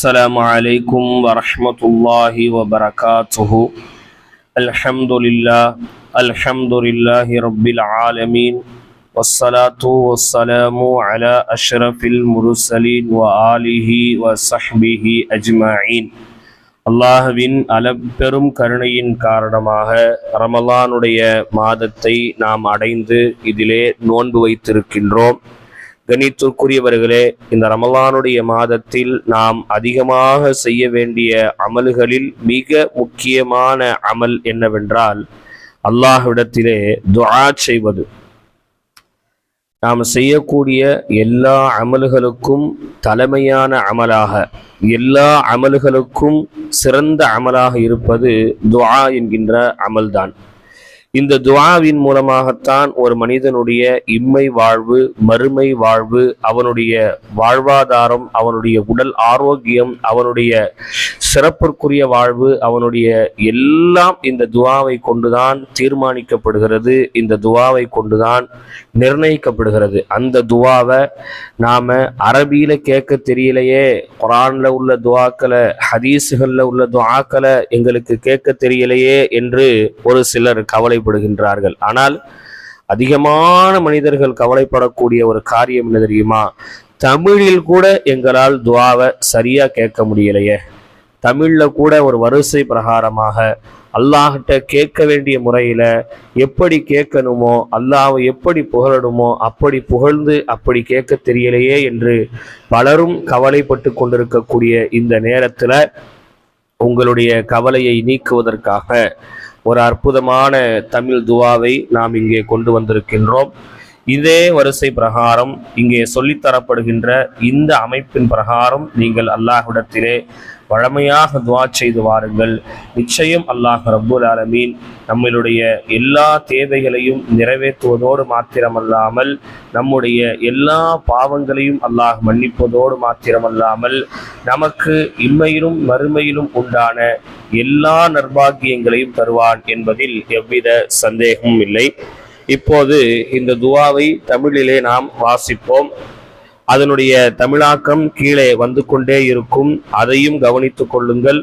السلام عليكم ورحمة الله وبركاته الحمد لله الحمد لله رب العالمين والصلاة والسلام على أشرف المرسلين وآله وصحبه أجمعين அல்லாஹுவின் அளப்பெரும் கருணையின் காரணமாக ரமலானுடைய மாதத்தை நாம் அடைந்து இதிலே நோன்பு வைத்திருக்கின்றோம் கணித்திற்குரியவர்களே இந்த ரமலானுடைய மாதத்தில் நாம் அதிகமாக செய்ய வேண்டிய அமல்களில் மிக முக்கியமான அமல் என்னவென்றால் அல்லாஹ்விடத்திலே துஆ செய்வது. நாம் செய்யக்கூடிய எல்லா அமல்களுக்கும் தலைமையான அமலாக எல்லா அமல்களுக்கும் சிறந்த அமலாக இருப்பது துஆ என்கின்ற அமல்தான். இந்த துவாவின் மூலமாகத்தான் ஒரு மனிதனுடைய இம்மை வாழ்வு மறுமை வாழ்வு அவனுடைய வாழ்வாதாரம் அவனுடைய உடல் ஆரோக்கியம் அவனுடைய சிறப்பிற்குரிய வாழ்வு அவனுடைய எல்லாம் இந்த துவாவை கொண்டுதான் தீர்மானிக்கப்படுகிறது. இந்த துவாவை கொண்டுதான் நிர்ணயிக்கப்படுகிறது. அந்த துவாவை நாம அரபியில கேட்க தெரியலையே. குரான்ல உள்ள துவாக்களை ஹதீஸுகள்ல உள்ள துவாக்களை எங்களுக்கு கேட்க தெரியலையே என்று ஒரு சிலர் கவலை கவலைப்படுகின்றார்கள். ஆனால் அதிகமான மனிதர்கள் கவலைப்படக்கூடிய ஒரு காரியம் என்ன தெரியுமா? தமிழில் கூட எங்களால் துவாவை சரியா கேட்க முடியலையே. தமிழ்ல கூட ஒரு வரிசை பிரகாரமாக அல்லாஹிட்ட கேட்க வேண்டிய முறையில எப்படி கேட்கணுமோ அல்லாவை எப்படி புகழணுமோ அப்படி புகழ்ந்து அப்படி கேட்க தெரியலையே என்று பலரும் கவலைப்பட்டு கொண்டிருக்கக்கூடிய இந்த நேரத்துல உங்களுடைய கவலையை நீக்குவதற்காக ஒரு அற்புதமான தமிழ் துவாவை நாம் இங்கே கொண்டு வந்திருக்கின்றோம். இதே வரிசை பிரகாரம் இங்கே சொல்லித்தரப்படுகின்ற இந்த அமைப்பின் பிரகாரம் நீங்கள் அல்லாஹ்விடத்திலே வழமையாக துவா செய்து வாருங்கள். நிச்சயம் அல்லாஹ் ரப்புல் ஆலமீன் நம்மளுடைய எல்லா தேவைகளையும் நிறைவேற்றுவதோடு மாத்திரமல்லாமல் நம்முடைய எல்லா பாவங்களையும் அல்லாஹ் மன்னிப்பதோடு மாத்திரமல்லாமல் நமக்கு இம்மையிலும் மறுமையிலும் உண்டான எல்லா நர்பாகியங்களையும் தருவான் என்பதில் எவ்வித சந்தேகமும் இல்லை. இப்போது இந்த துவாவை தமிழிலே நாம் வாசிப்போம். அதனுடைய தமிழாக்கம் கீழே வந்து கொண்டே இருக்கும். அதையும் கவனித்துக் கொள்ளுங்கள்.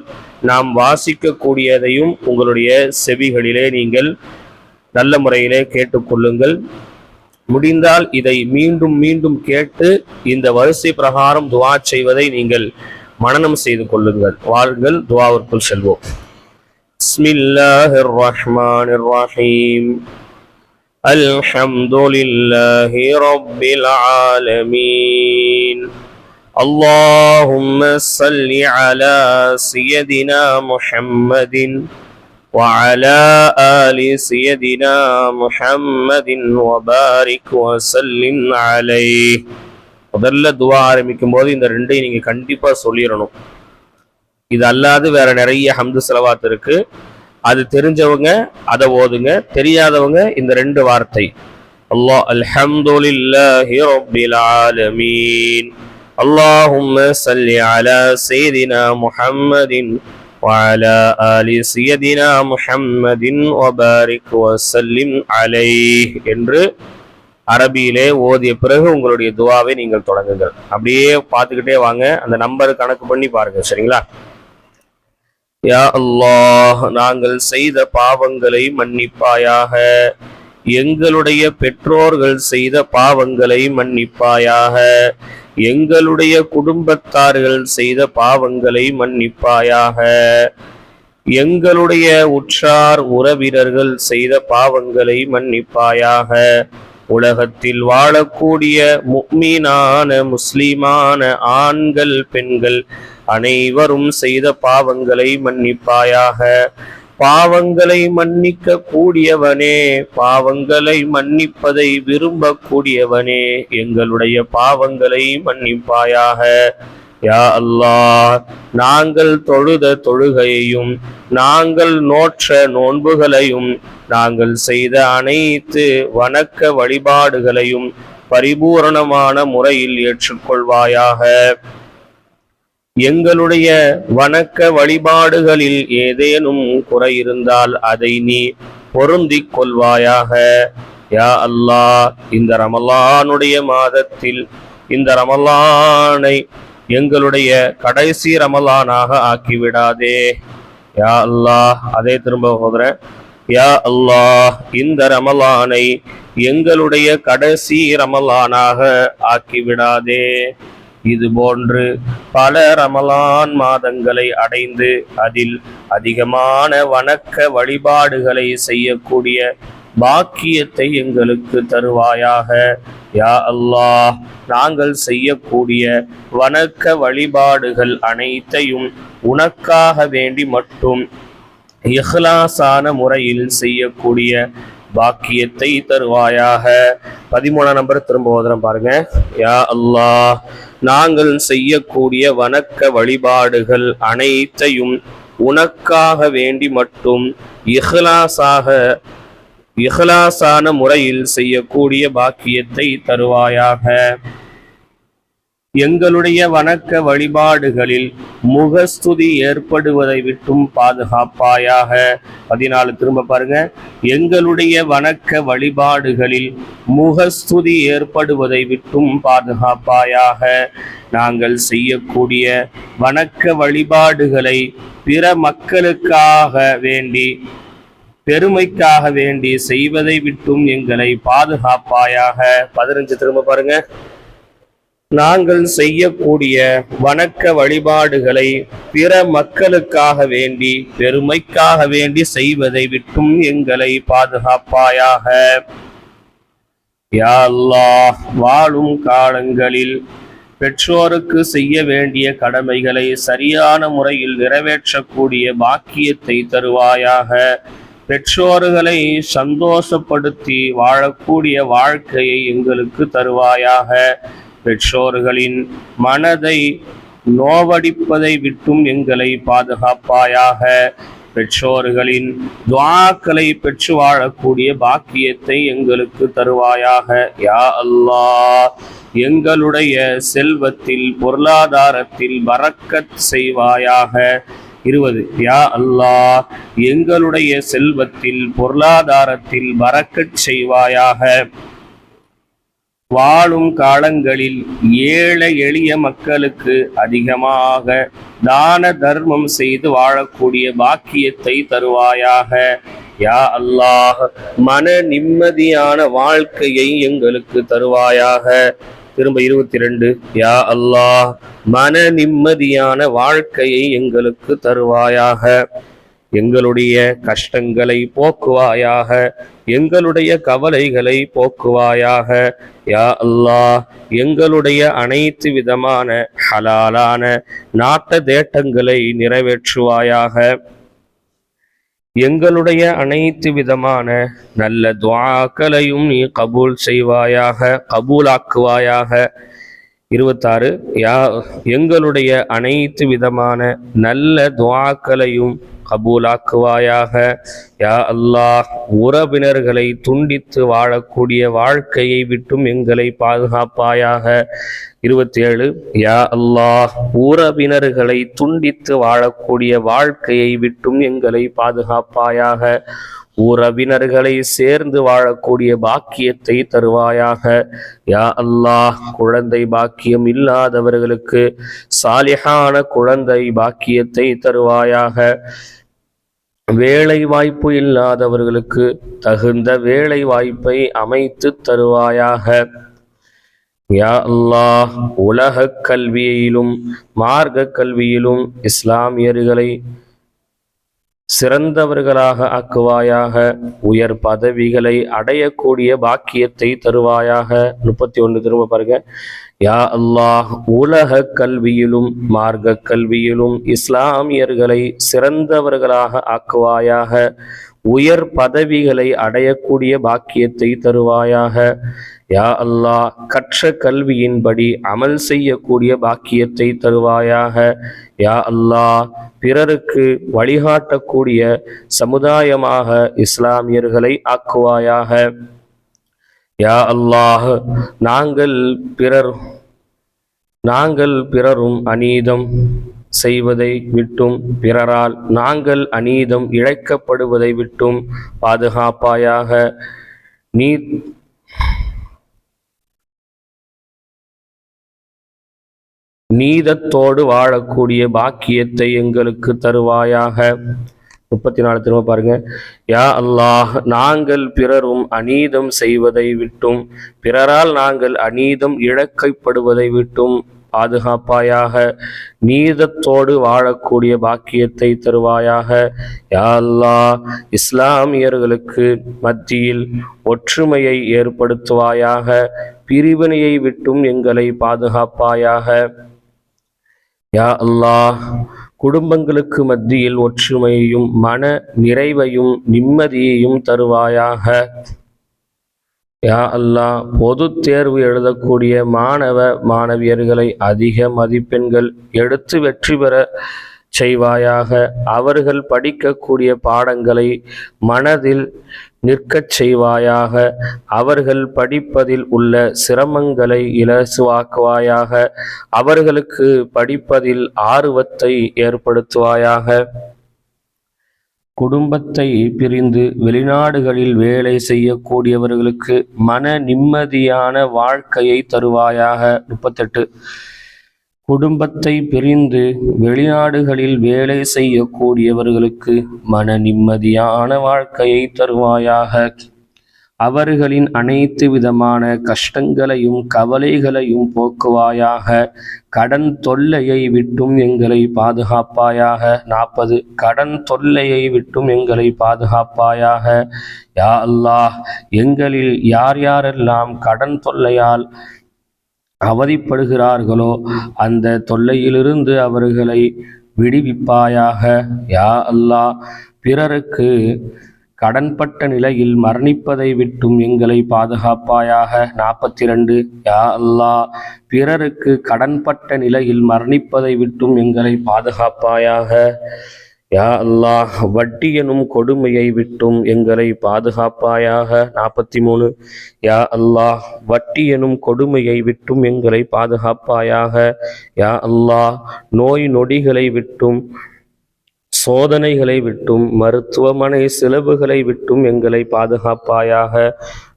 நாம் வாசிக்கக்கூடியதையும் உங்களுடைய செவிகளிலே நீங்கள் நல்ல முறையிலே கேட்டுக்கொள்ளுங்கள் முடிந்தால் இதை மீண்டும் மீண்டும் கேட்டு இந்த வரிசை பிரகாரம் துவா செய்வதை நீங்கள் மனனம் செய்து கொள்ளுங்கள். வாருங்கள் துவாவிற்குள் செல்வோம். பிஸ்மில்லாஹிர் ரஹ்மானிர் ரஹீம். الحمد لله رب العالمين اللهم صل على سيدنا محمد وعلى آل سيدنا محمد وبارك وسلم عليه முதல்ல துவா ஆரம்பிக்கும் போது இந்த ரெண்டையும் நீங்க கண்டிப்பா சொல்லிடணும் இது அல்லாது வேற நிறைய ஹம்து செலவாத் இருக்கு அது தெரிஞ்சவங்க அதை ஓதுங்க தெரியாதவங்க இந்த ரெண்டு வார்த்தை அல்லாஹ் அல்ஹம்துலில்லாஹி ரப்பில் ஆலமீன் اللهم صل على سيدنا محمد وعلى آل سيدنا محمد وبارك وسلم عليه என்று அரபியிலே ஓதிய பிறகு உங்களுடைய துவாவை நீங்கள் தொடங்குங்கள் அப்படியே பார்த்துக்கிட்டே வாங்க அந்த நம்பர் கணக்கு பண்ணி பாருங்க சரிங்களா யா அல்லாஹ் நாங்கள் செய்த பாவங்களை மன்னிப்பாயாக. எங்களுடைய பெற்றோர்கள் செய்த பாவங்களை மன்னிப்பாயாக. எங்களுடைய குடும்பத்தார்கள் செய்த பாவங்களை மன்னிப்பாயாக. எங்களுடைய உற்றார் உறவினர்கள் செய்த பாவங்களை மன்னிப்பாயாக. உலகத்தில் வாழக்கூடிய முக்மீனான முஸ்லிமான ஆண்கள் பெண்கள் அனைவரும் செய்த பாவங்களை மன்னிப்பாயாக. பாவங்களை மன்னிக்க கூடியவனே பாவங்களை மன்னிப்பதை விரும்பக்கூடியவனே எங்களுடைய பாவங்களை மன்னிப்பாயாக. யா அல்லாஹ் நாங்கள் தொழுத தொழுகையையும் நாங்கள் நோற்ற நோன்புகளையும் நாங்கள் செய்த அனைத்து வணக்க வழிபாடுகளையும் பரிபூரணமான முறையில் ஏற்றுக்கொள்வாயாக. எங்களுடைய வணக்க வழிபாடுகளில் ஏதேனும் குறை இருந்தால் அதை நீ பொருந்திக் கொள்வாயாக. யா அல்லாஹ் இந்த ரமலானுடைய மாதத்தில் இந்த ரமலானை எங்களுடைய கடைசி ரமலானாக ஆக்கிவிடாதே. யா அல்லாஹ் அதே திரும்ப போகிறேன் யா அல்லாஹ் இந்த ரமலானை எங்களுடைய கடைசி ரமலானாக ஆக்கிவிடாதே. இது போன்று பல ரமலான் மாதங்களை அடைந்து அதில் அதிகமான வணக்க வழிபாடுகளை செய்யக்கூடிய பாக்கியத்தை எங்களுக்கு தருவாயாக. யா அல்லாஹ் நாங்கள் செய்யக்கூடிய வணக்க வழிபாடுகள் அனைத்தையும் உனக்காக வேண்டி மட்டும் இஹ்லாசான முறையில் செய்யக்கூடிய பாக்கியத்தை தருவாயாக. பதிமூணாம் நம்பர் திரும்ப ஓதுறோம் பாருங்க. யா அல்லாஹ் நாங்கள் செய்யக்கூடிய வணக்க வழிபாடுகள் அனைத்தையும் உனக்காக வேண்டி மட்டும் இஹ்லாஸாக இஹ்லாஸான முறையில் செய்யக்கூடிய பாக்கியத்தை தருவாயாக. எங்களுடைய வணக்க வழிபாடுகளில் முகஸ்துதி ஏற்படுவதை விட்டும் பாதுகாப்பாயாக. பதினாலு திரும்ப பாருங்க. எங்களுடைய வணக்க வழிபாடுகளில் முகஸ்துதி ஏற்படுவதை விட்டும் பாதுகாப்பாயாக. நாங்கள் செய்யக்கூடிய வணக்க வழிபாடுகளை பிற மக்களுக்காக வேண்டி பெருமைக்காக வேண்டி செய்வதை விட்டும் எங்களை பாதுகாப்பாயாக. பதினஞ்சு திரும்ப பாருங்க. நாங்கள் செய்யக்கூடிய வணக்க வழிபாடுகளை பிற மக்களுக்காக வேண்டி பெருமைக்காக வேண்டி செய்வதை விட்டும் எங்களை பாதுகாப்பாயாக. யாழ்லா வாழும் காலங்களில் பெற்றோருக்கு செய்ய வேண்டிய கடமைகளை சரியான முறையில் நிறைவேற்றக்கூடிய பாக்கியத்தை தருவாயாக. பெற்றோர்களை சந்தோஷப்படுத்தி வாழக்கூடிய வாழ்க்கையை எங்களுக்கு தருவாயாக. பெற்றோர்களின் மனதை நோவடிப்பதை விட்டும் எங்களை பாதுகாப்பாயாக. பெற்றோர்களின் துவாக்களை பெற்று வாழக்கூடிய பாக்கியத்தை எங்களுக்கு தருவாயாக. யா அல்லா எங்களுடைய செல்வத்தில் பொருளாதாரத்தில் வரக்கத் செய்வாயாக. இருபது யா அல்லா எங்களுடைய செல்வத்தில் பொருளாதாரத்தில் வரக்கச் செய்வாயாக. வாழும் காலங்களில் ஏழை எளிய மக்களுக்கு அதிகமாக தான தர்மம் செய்து வாழக்கூடிய பாக்கியத்தை தருவாயாக. யா அல்லாஹ் மன நிம்மதியான வாழ்க்கையை எங்களுக்கு தருவாயாக. திரும்ப இருபத்தி ரெண்டு யா அல்லாஹ் மன நிம்மதியான வாழ்க்கையை எங்களுக்கு தருவாயாக. எங்களுடைய கஷ்டங்களை போக்குவாயாக எங்களுடைய கவலைகளை போக்குவாயாக. யா அல்லாஹ் எங்களுடைய அனைத்து விதமான ஹலாலான நாட்ட தேட்டங்களை நிறைவேற்றுவாயாக. எங்களுடைய அனைத்து விதமான நல்ல துவாக்களையும் நீ கபூல் செய்வாயாக கபூலாக்குவாயாக. இருபத்தாறு யா எங்களுடைய அனைத்து விதமான நல்ல துவாக்களையும் கபூலாக்குவாயாக. யா அல்லாஹ் உறவினர்களை துண்டித்து வாழக்கூடிய வாழ்க்கையை விட்டும் எங்களை பாதுகாப்பாயாக. இருபத்தி ஏழு யா அல்லாஹ் உறவினர்களை துண்டித்து வாழக்கூடிய வாழ்க்கையை விட்டும் எங்களை பாதுகாப்பாயாக. உறவினர்களை சேர்ந்து வாழக்கூடிய பாக்கியத்தை தருவாயாக. யா அல்லாஹ் குழந்தை பாக்கியம் இல்லாதவர்களுக்கு சாலிஹான குழந்தை பாக்கியத்தை தருவாயாக. வேலை வாய்ப்பு இல்லாதவர்களுக்கு தகுந்த வேலை வாய்ப்பை அமைத்து தருவாயாக. யா அல்லாஹ் உலகக் கல்வியிலும் மார்க்க கல்வியிலும் இஸ்லாமியர்களை சிறந்தவர்களாக ஆக்குவாயாக உயர் பதவிகளை அடையக்கூடிய பாக்கியத்தை தருவாயாக. முப்பத்தி ஒன்று திரும்ப பாருங்க. யா அல்லாஹ் உலக கல்வியிலும் மார்க்க கல்வியிலும் இஸ்லாமியர்களை சிறந்தவர்களாக ஆக்குவாயாக. உயர் பதவிகளை அடையக்கூடிய பாக்கியத்தை தருவாயாக. யா அல்லாஹ் கற்ற கல்வியின்படி அமல் செய்யக்கூடிய பாக்கியத்தை தருவாயாக. யா அல்லாஹ் பிறருக்கு வழிகாட்டக்கூடிய சமுதாயமாக இஸ்லாமியர்களை ஆக்குவாயாக. யா அல்லாஹ் நாங்கள் பிறர் நாங்கள் பிறரும் அநீதம் செய்வதை விட்டும் பிறரால் நாங்கள் அநீதம் இழைக்கப்படுவதை விட்டும் பாதுகாப்பாயாக. நீ நீதத்தோடு வாழக்கூடிய பாக்கியத்தை எங்களுக்கு தருவாயாக. முப்பத்தி நாலு திரும்ப பாருங்க. யா அல்லாஹ் நாங்கள் பிறரும் அநீதம் செய்வதை விட்டும் பிறரால் நாங்கள் அநீதம் இழக்கைப்படுவதை விட்டும் பாதுகாப்பாயாக நீதத்தோடு வாழக்கூடிய பாக்கியத்தை தருவாயாக. யா அல்லாஹ் இஸ்லாமியர்களுக்கு மத்தியில் ஒற்றுமையை ஏற்படுத்துவாயாக பிரிவினையை விட்டும் எங்களை பாதுகாப்பாயாக. யா அல்லாஹ் குடும்பங்களுக்கு மத்தியில் ஒற்றுமையையும் மன நிறைவையும் நிம்மதியையும் தருவாயாக. யா அல்லாஹ் பொதுத் தேர்வு எழுதக்கூடிய மாணவ மாணவியர்களை அதிக மதிப்பெண்கள் எடுத்து வெற்றி பெற செய்வாயாக. அவர்கள் படிக்கக்கூடிய பாடங்களை மனதில் நிற்கச் செய்வாயாக. அவர்கள் படிப்பதில் உள்ள சிரமங்களை இலசுவாக்குவாயாக அவர்களுக்கு படிப்பதில் ஆர்வத்தை ஏற்படுத்துவாயாக. குடும்பத்தை பிரிந்து வெளிநாடுகளில் வேலை செய்யக்கூடியவர்களுக்கு மன நிம்மதியான வாழ்க்கையை தருவாயாக. முப்பத்தெட்டு. குடும்பத்தை பிரிந்து வெளிநாடுகளில் வேலை செய்யக்கூடியவர்களுக்கு மன நிம்மதியான வாழ்க்கையை தருவாயாக. அவர்களின் அனைத்து விதமான கஷ்டங்களையும் கவலைகளையும் போக்குவாயாக. கடன் தொல்லையை விட்டும் எங்களை பாதுகாப்பாயாக. நாற்பது கடன் தொல்லையை விட்டும் எங்களை பாதுகாப்பாயாக. யா அல்லாஹ் எங்களில் யார் யாரெல்லாம் கடன் தொல்லையால் அவதிப்படுகிறார்களோ அந்த தொல்லையிலிருந்து அவர்களை விடுவிப்பாயாக. யா அல்லா பிறருக்கு கடன்பட்ட நிலையில் மரணிப்பதை விட்டும் எங்களை பாதுகாப்பாயாக. நாற்பத்தி ரெண்டு யா அல்லாஹ் பிறருக்கு கடன்பட்ட நிலையில் மரணிப்பதை விட்டும் எங்களை பாதுகாப்பாயாக. யா அல்லாஹ் வட்டி எனும் கொடுமையை விட்டும் எங்களை பாதுகாப்பாயாக. நாற்பத்தி மூணு யா அல்லாஹ் வட்டி எனும் கொடுமையை விட்டும் எங்களை பாதுகாப்பாயாக. யா அல்லாஹ் நோய் நொடிகளை விட்டும் சோதனைகளை விட்டும் மருத்துவமனை செலவுகளை விட்டும் எங்களை பாதுகாப்பாயாக.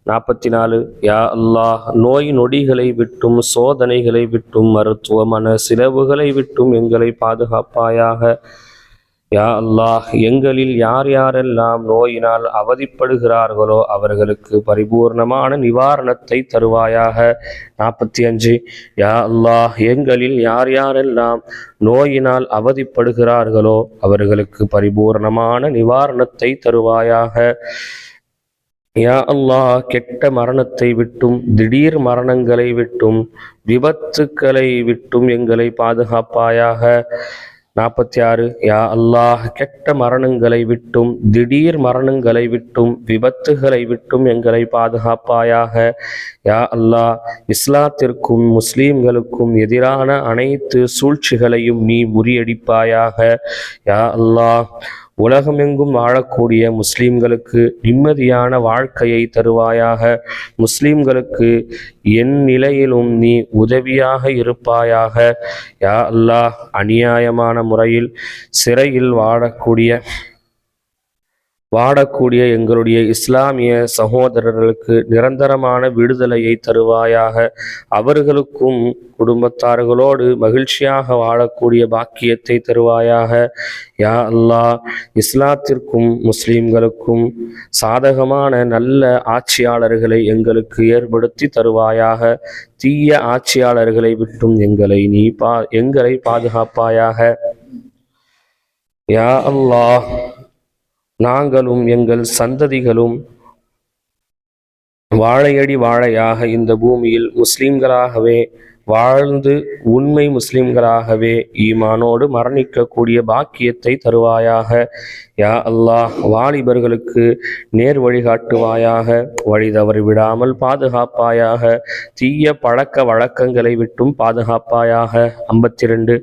நாற்பத்தி நாலு யா அல்லாஹ் நோய் நொடிகளை விட்டும் சோதனைகளை விட்டும் மருத்துவமன செலவுகளை விட்டும் எங்களை பாதுகாப்பாயாக. யா அல்லாஹ் எங்களில் யார் யாரெல்லாம் நோயினால் அவதிப்படுகிறார்களோ அவர்களுக்கு பரிபூர்ணமான நிவாரணத்தை தருவாயாக. நாற்பத்தி அஞ்சு யா அல்லாஹ் எங்களில் யார் யாரெல்லாம் நோயினால் அவதிப்படுகிறார்களோ அவர்களுக்கு பரிபூர்ணமான நிவாரணத்தை தருவாயாக. யா அல்லாஹ் கெட்ட மரணத்தை விட்டும் திடீர் மரணங்களை விட்டும் விபத்துக்களை விட்டும் எங்களை பாதுகாப்பாயாக. நாற்பத்தி ஆறு யா அல்லாஹ் கெட்ட மரணங்களை விட்டும் திடீர் மரணங்களை விட்டும் விபத்துகளை விட்டும் எங்களை பாதுகாப்பாயாக. யா அல்லாஹ் இஸ்லாத்திற்கும் முஸ்லீம்களுக்கும் எதிரான அனைத்து சூழ்ச்சிகளையும் நீ முறியடிப்பாயாக. யா அல்லாஹ் உலகமெங்கும் வாழக்கூடிய முஸ்லிம்களுக்கு நிம்மதியான வாழ்க்கையை தருவாயாக. முஸ்லிம்களுக்கு என் நிலையிலும் நீ உதவியாக இருப்பாயாக. யா அல்லாஹ் அநியாயமான முறையில் சிறையில் வாழக்கூடிய வாடக்கூடிய எங்களுடைய இஸ்லாமிய சகோதரர்களுக்கு நிரந்தரமான விடுதலையை தருவாயாக அவர்களுக்கும் குடும்பத்தார்களோடு மகிழ்ச்சியாக வாழக்கூடிய பாக்கியத்தை தருவாயாக. யா அல்லாஹ் இஸ்லாத்திற்கும் முஸ்லீம்களுக்கும் சாதகமான நல்ல ஆட்சியாளர்களை எங்களுக்கு ஏற்படுத்தி தருவாயாக. தீய ஆட்சியாளர்களை விட்டும் எங்களை நீ பா எங்களை பாதுகாப்பாயாக. யா அல்லாஹ் நாங்களும் எங்கள் சந்ததிகளும் வாழையடி வாழையாக இந்த பூமியில் முஸ்லிம்களாகவே வாழ்ந்து உண்மை முஸ்லிம்களாகவே ஈமானோடு மரணிக்கக்கூடிய பாக்கியத்தை தருவாயாக. யா அல்லாஹ் வாலிபர்களுக்கு நேர் வழிகாட்டுவாயாக. வழி தவறி விடாமல் பாதுகாப்பாயாக. தீய பழக்க வழக்கங்களை விட்டும் பாதுகாப்பாயாக. ஐம்பத்தி ரெண்டு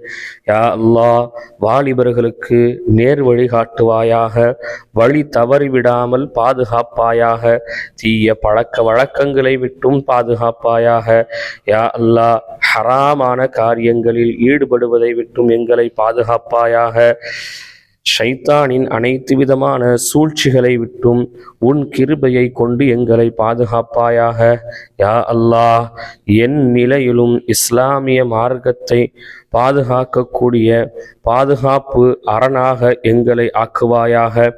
யா அல்லாஹ் வாலிபர்களுக்கு நேர் வழிகாட்டுவாயாக. வழி தவறி விடாமல் பாதுகாப்பாயாக. தீய பழக்க வழக்கங்களை விட்டும் பாதுகாப்பாயாக. யா அல்லாஹ் ஹராமான காரியங்களில் ஈடுபடுவதை விட்டும் எங்களை பாதுகாப்பாயாக. ஷைத்தானின் அனைத்து விதமான சூழ்ச்சிகளை விட்டும் உன் கிருபையை கொண்டு எங்களை பாதுகாப்பாயாக. யா அல்லாஹ் என் நிலையிலும் இஸ்லாமிய மார்க்கத்தை பாதுகாக்கக்கூடிய பாதுகாப்பு அரணாக எங்களை ஆக்குவாயாக.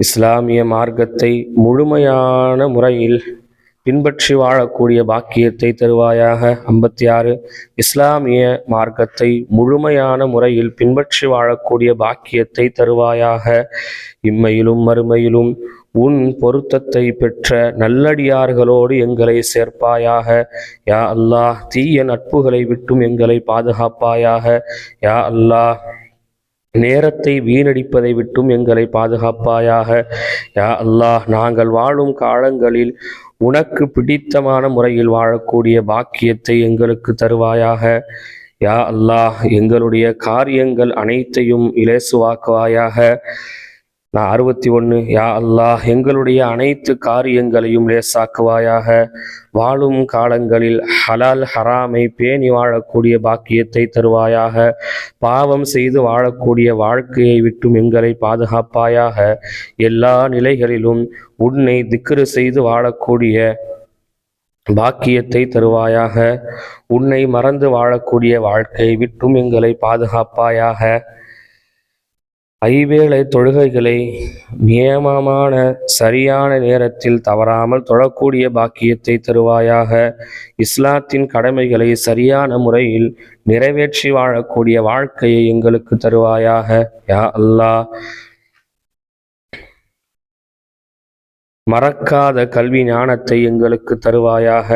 இஸ்லாமிய மார்க்கத்தை முழுமையான முறையில் பின்பற்றி வாழக்கூடிய பாக்கியத்தை தருவாயாக. ஐம்பத்தி ஆறு இஸ்லாமிய மார்க்கத்தை முழுமையான முறையில் பின்பற்றி வாழக்கூடிய பாக்கியத்தை தருவாயாக. இம்மையிலும் மறுமையிலும் உன் பொருத்தத்தை பெற்ற நல்லடியார்களோடு எங்களை சேர்ப்பாயாக. யா அல்லாஹ் தீய நட்புகளை விட்டும் எங்களை பாதுகாப்பாயாக. யா அல்லாஹ் நேரத்தை வீணடிப்பதை விட்டும் எங்களை பாதுகாப்பாயாக. யா அல்லாஹ் நாங்கள் வாழும் காலங்களில் உனக்கு பிடித்தமான முறையில் வாழக்கூடிய பாக்கியத்தை எங்களுக்கு தருவாயாக. யா அல்லாஹ் எங்களுடைய காரியங்கள் அனைத்தையும் இலேசுவாக்குவாயாக நான் அறுபத்தி ஒன்று யா அல்லாஹ் எங்களுடைய அனைத்து காரியங்களையும் லேசாக்குவாயாக. வாழும் காலங்களில் ஹலால் ஹராமை பேணி வாழக்கூடிய பாக்கியத்தை தருவாயாக. பாவம் செய்து வாழக்கூடிய வாழ்க்கையை விட்டும் எங்களை பாதுகாப்பாயாக. எல்லா நிலைகளிலும் உன்னை திக்ரு செய்து வாழக்கூடிய பாக்கியத்தை தருவாயாக. உன்னை மறந்து வாழக்கூடிய வாழ்க்கையை விட்டும் எங்களை பாதுகாப்பாயாக. ஐவேளை தொழுகைகளை நியமமான சரியான நேரத்தில் தவறாமல் தொழக்கூடிய பாக்கியத்தை தருவாயாக. இஸ்லாத்தின் கடமைகளை சரியான முறையில் நிறைவேற்றி வாழக்கூடிய வாழ்க்கையை எங்களுக்கு தருவாயாக. யா அல்லாஹ் மறக்காத கல்வி ஞானத்தை எங்களுக்கு தருவாயாக.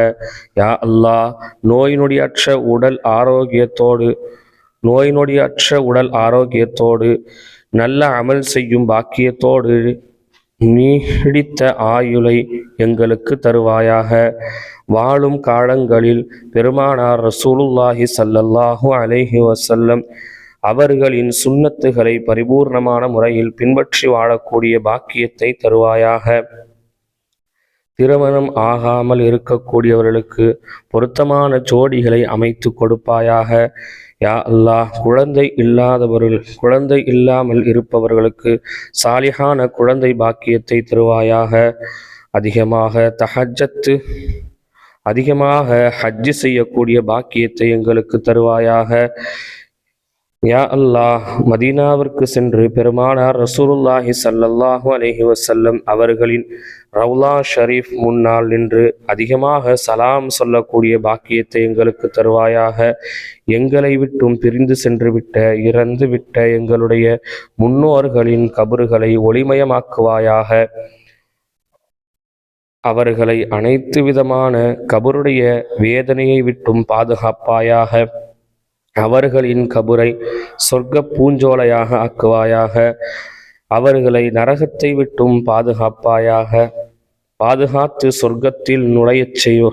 யா அல்லாஹ் நோய் நொடியற்ற உடல் ஆரோக்கியத்தோடு நோய் நொடியற்ற உடல் ஆரோக்கியத்தோடு நல்ல அமல் செய்யும் பாக்கியத்தோடு நீடித்த ஆயுளை எங்களுக்கு தருவாயாக. வாழும் காலங்களில் பெருமானார் ரசூலுல்லாஹி சல்லல்லாஹு அலைஹி வசல்லம் அவர்களின் சுண்ணத்துகளை பரிபூர்ணமான முறையில் பின்பற்றி வாழக்கூடிய பாக்கியத்தை தருவாயாக. திருமணம் ஆகாமல் இருக்கக்கூடியவர்களுக்கு பொருத்தமான ஜோடிகளை அமைத்து கொடுப்பாயாக. யா அல்லாஹ் குழந்தை இல்லாதவர்கள் குழந்தை இல்லாமல் இருப்பவர்களுக்கு சாலிகான குழந்தை பாக்கியத்தை தருவாயாக. அதிகமாக தஹஜத்து அதிகமாக ஹஜ்ஜு செய்யக்கூடிய பாக்கியத்தை எங்களுக்கு தருவாயாக. யா அல்லாஹ் மதீனாவிற்கு சென்று பெருமானார் ரசூலுல்லாஹி சல்லல்லாஹு அலஹி வசல்லம் அவர்களின் ரவுலா ஷரீஃப் முன்னால் நின்று அதிகமாக சலாம் சொல்லக்கூடிய பாக்கியத்தை எங்களுக்கு தருவாயாக. எங்களை விட்டும் பிரிந்து சென்று விட்ட இறந்து விட்ட எங்களுடைய முன்னோர்களின் கபறுகளை ஒளிமயமாக்குவாயாக. அவர்களை அனைத்து விதமான கபருடைய வேதனையை விட்டும் பாதுகாப்பாயாக. அவர்களின் கபுரை சொர்க்க பூஞ்சோலையாக ஆக்குவாயாக அவர்களை நரகத்தை விட்டும் பாதுகாப்பாயாக பாதுகாத்து சொர்க்கத்தில் நுழையச் செய்வ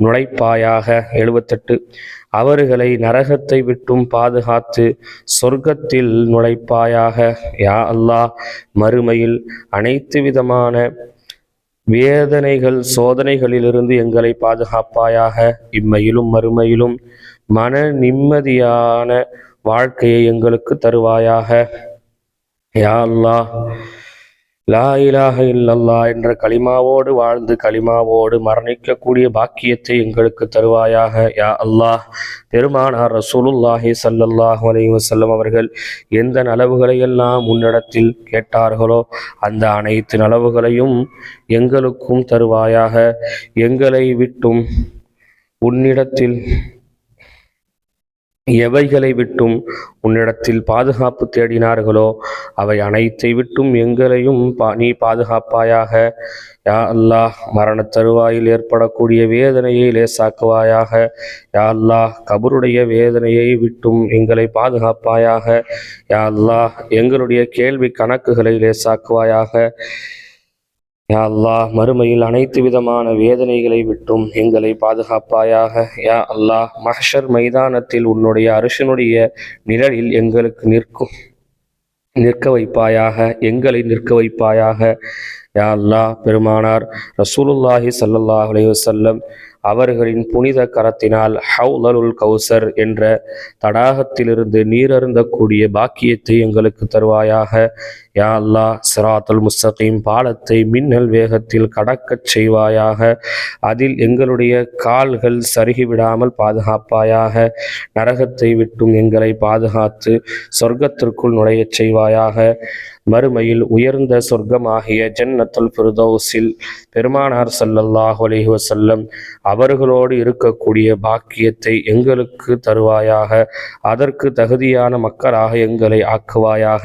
நுழைப்பாயாக. எழுபத்தெட்டு அவர்களை நரகத்தை விட்டும் பாதுகாத்து சொர்க்கத்தில் நுழைப்பாயாக. யா அல்லாஹ் மறுமையில் அனைத்து விதமான வேதனைகள் சோதனைகளிலிருந்து எங்களை பாதுகாப்பாயாக. இம்மையிலும் மறுமையிலும் மன நிம்மதியான வாழ்க்கையை எங்களுக்கு தருவாயாக. யா அல்லாஹ் லா இலாக இல்லல்லா என்ற களிமாவோடு வாழ்ந்து களிமாவோடு மரணிக்கக்கூடிய பாக்கியத்தை எங்களுக்கு தருவாயாக. யா அல்லாஹ் பெருமானார் ரசூலுல்லாஹி சல்லல்லாஹ் அலைஹி அவர்கள் எந்த நலவுகளையெல்லாம் உன்னிடத்தில் முன்னிடத்தில் கேட்டார்களோ அந்த அனைத்து நலவுகளையும் எங்களுக்கும் தருவாயாக. எங்களை விட்டும் உன்னிடத்தில் எவைகளை விட்டும் உன்னிடத்தில் பாதுகாப்பு தேடினார்களோ அவை அனைத்தை விட்டும் எங்களையும் பா நீ பாதுகாப்பாயாக யா அல்லாஹ் மரண தருவாயில் ஏற்படக்கூடிய வேதனையை லேசாக்குவாயாக. யா அல்லாஹ் கபருடைய வேதனையை விட்டும் எங்களை பாதுகாப்பாயாக. யா அல்லாஹ் எங்களுடைய கேள்வி கணக்குகளை லேசாக்குவாயாக. யா அல்லாஹ் மறுமையில் அனைத்து விதமான வேதனைகளை விட்டும் எங்களை பாதுகாப்பாயாக. யா அல்லாஹ் மஹ்ஷர் மைதானத்தில் உன்னுடைய அரிசனுடைய நிழலில் எங்களுக்கு நிற்கும் நிற்க வைப்பாயாக எங்களை நிற்க வைப்பாயாக. யா அல்லாஹ் பெருமானார் ரசூலுல்லாஹி ஸல்லல்லாஹு அலைஹி அவர்களின் புனித கரத்தினால் ஹவுலலுல் கௌசர் என்ற தடாகத்திலிருந்து நீரருந்தக்கூடிய பாக்கியத்தை எங்களுக்கு தருவாயாக. யா அல்லாஹ் சிராத்துல் முஸ்தகீம் பாலத்தை மின்னல் வேகத்தில் கடக்கச் செய்வாயாக. அதில் எங்களுடைய கால்கள் சருகிவிடாமல் பாதுகாப்பாயாக நரகத்தை விட்டும் எங்களை பாதுகாத்து சொர்க்கத்திற்குள் நுழையச் செய்வாயாக. மறுமையில் உயர்ந்த சொர்க்கமாகிய ஜன்னத்துல் பிரதோஸில் பெருமானார் ஸல்லல்லாஹு அலைஹி வசல்லம் அவர்களோடு இருக்கக்கூடிய பாக்கியத்தை எங்களுக்கு தருவாயாக. அதற்கு தகுதியான மக்களாக எங்களை ஆக்குவாயாக.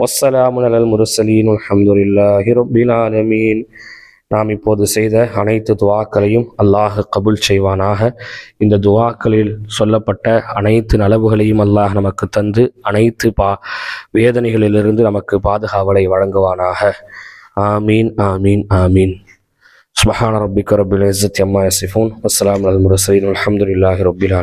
வசலாம் அலல் முரசலீன் அலமதுல்லாஹி ரபில் ஆலமீன் நாம் இப்போது செய்த அனைத்து துவாக்களையும் அல்லாஹ் கபுல் செய்வானாக. இந்த துவாக்களில் சொல்லப்பட்ட அனைத்து நலவுகளையும் அல்லாஹ் நமக்கு தந்து அனைத்து பா வேதனைகளிலிருந்து நமக்கு பாதுகாவலை வழங்குவானாக. ஆமீன் ஆமீன் ஆமீன். சுபஹான ரப்பிக்க ரபில் இஸ்ஸத் அம்மா யசிஃபூன். அஸ்லாம் அல் முரசீன் அலமதுல்லாஹி ரபில்